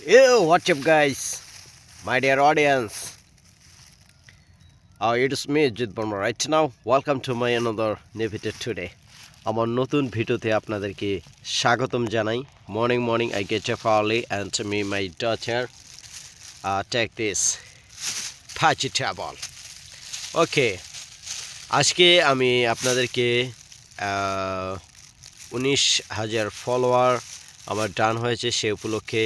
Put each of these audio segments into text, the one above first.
Yo, what's up, guys? My dear audience. Uh, it is me, Jit Burma. Right now, welcome to my another new video today. আমার নতুন ভিডিওতে আপনাদেরকে স্বাগতম জানাই morning morning I get up early and me my daughter take this vegetable okay আজকে আমি আপনাদেরকে উনিশ হাজার ফলোয়ার আমার ডান হয়েছে সে উপলক্ষে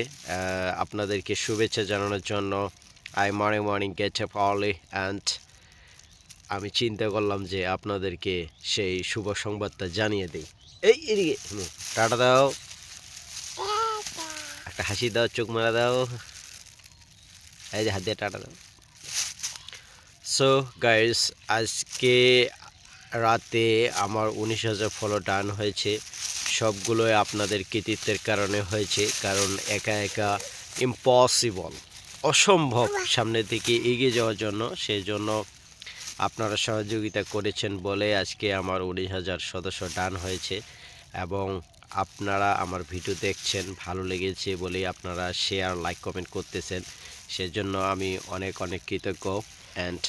আপনাদেরকে শুভেচ্ছা জানানোর জন্য। I morning morning get up early and আমি চিন্তা করলাম যে আপনাদেরকে সেই শুভ সংবাদটা জানিয়ে দিই। এই, এদিকে টাটা দাও। একটা হাসি দাও, চোখ মারা দাও। এই যে হাত দিয়ে টাটা দাও। সো গাইস আজকে রাতে আমার উনিশ হাজার ফলো ডান হয়েছে। সবগুলোই আপনাদের কৃতিত্বের কারণে হয়েছে, কারণ একা একা ইম্পসিবল অসম্ভব সামনের দিকে এগিয়ে যাওয়ার জন্য। সেই জন্য আপনারা সহযোগিতা করেছেন বলে আজকে আমার উনিশ হাজার সদস্য ডান হয়েছে এবং আপনারা আমার ভিডিও দেখছেন, ভালো লেগেছে বলেই আপনারা শেয়ার লাইক কমেন্ট করতেছেন। সেজন্য আমি অনেক অনেক কৃতজ্ঞ and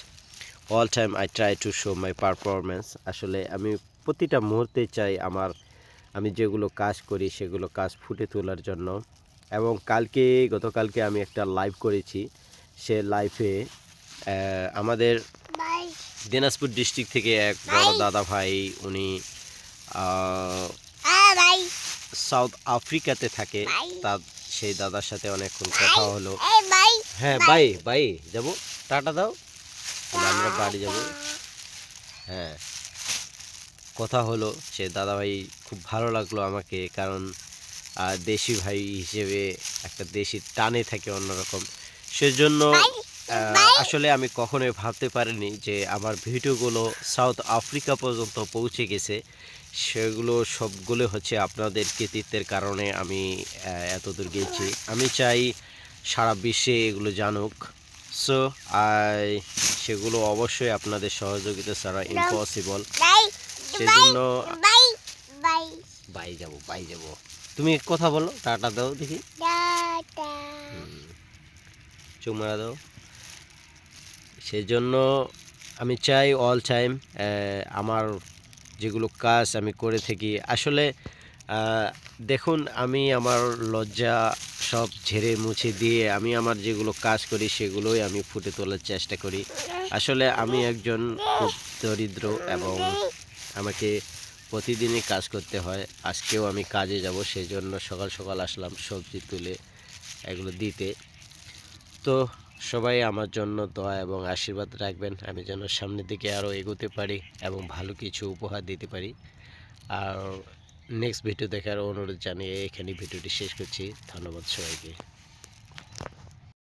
all time I try to show my performance আসলে আমি প্রতিটা মুহূর্তে চাই আমার আমি যেগুলো কাজ করি সেগুলো কাজ ফুটে তোলার জন্য। এবং কালকে গতকালকে আমি একটা লাইভ করেছি। সে লাইভে আমাদের দিনাজপুর ডিস্ট্রিক্ট থেকে এক বড় দাদা ভাই উনি সাউথ আফ্রিকাতে থাকে। তার সেই দাদার সাথে অনেকক্ষণ কথা হলো। হ্যাঁ বাই বাই যাব? টাটা দাও। আমরা বাড়ি যাব। হ্যাঁ। কথা হলো সে দাদা ভাই খুব ভালো লাগল আমাকে কারণ দেশি ভাই হিসেবে একটা দেশি টানে থাকে অন্যরকম। সেজন্য আসলে আমি কখনোই ভাবতে পারিনি যে আমার ভিডিওগুলো সাউথ আফ্রিকা পর্যন্ত পৌঁছে গেছে। সেগুলো সবগুলো হচ্ছে আপনাদের কৃতিত্বের কারণে আমি আহ, এতদূর গেছি। আমি চাই সারা বিশ্বে এগুলো জানুক। সো সেগুলো অবশ্যই আপনাদের সহযোগিতা ছাড়া ইম্পসিবল সেজন্য বাই যাব বাই যাব। তুমি কথা বলো টাটা দাও দেখি। চুপ মারা দাও। সেজন্য আমি চাই অল টাইম আমার যেগুলো কাজ আমি করে থাকি। আসলে দেখুন আমি আমার লজ্জা সব ঝেড়ে মুছে দিয়ে আমি আমার যেগুলো কাজ করি সেগুলোই আমি ফুটে তোলার চেষ্টা করি। আসলে আমি একজন খুব দরিদ্র এবং আমাকে প্রতিদিনই কাজ করতে হয়। আজকেও আমি কাজে যাব সেই জন্য সকাল সকাল আসলাম সবজি তুলে এগুলো দিতে। তো সবাই আমার জন্য দোয়া এবং আশীর্বাদ রাখবেন, আমি যেন সামনের দিকে আরও এগোতে পারি এবং ভালো কিছু উপহার দিতে পারি। আর নেক্সট ভিডিও দেখার অনুরোধ জানিয়ে এখানে ভিডিওটি শেষ করছি। ধন্যবাদ সবাইকে।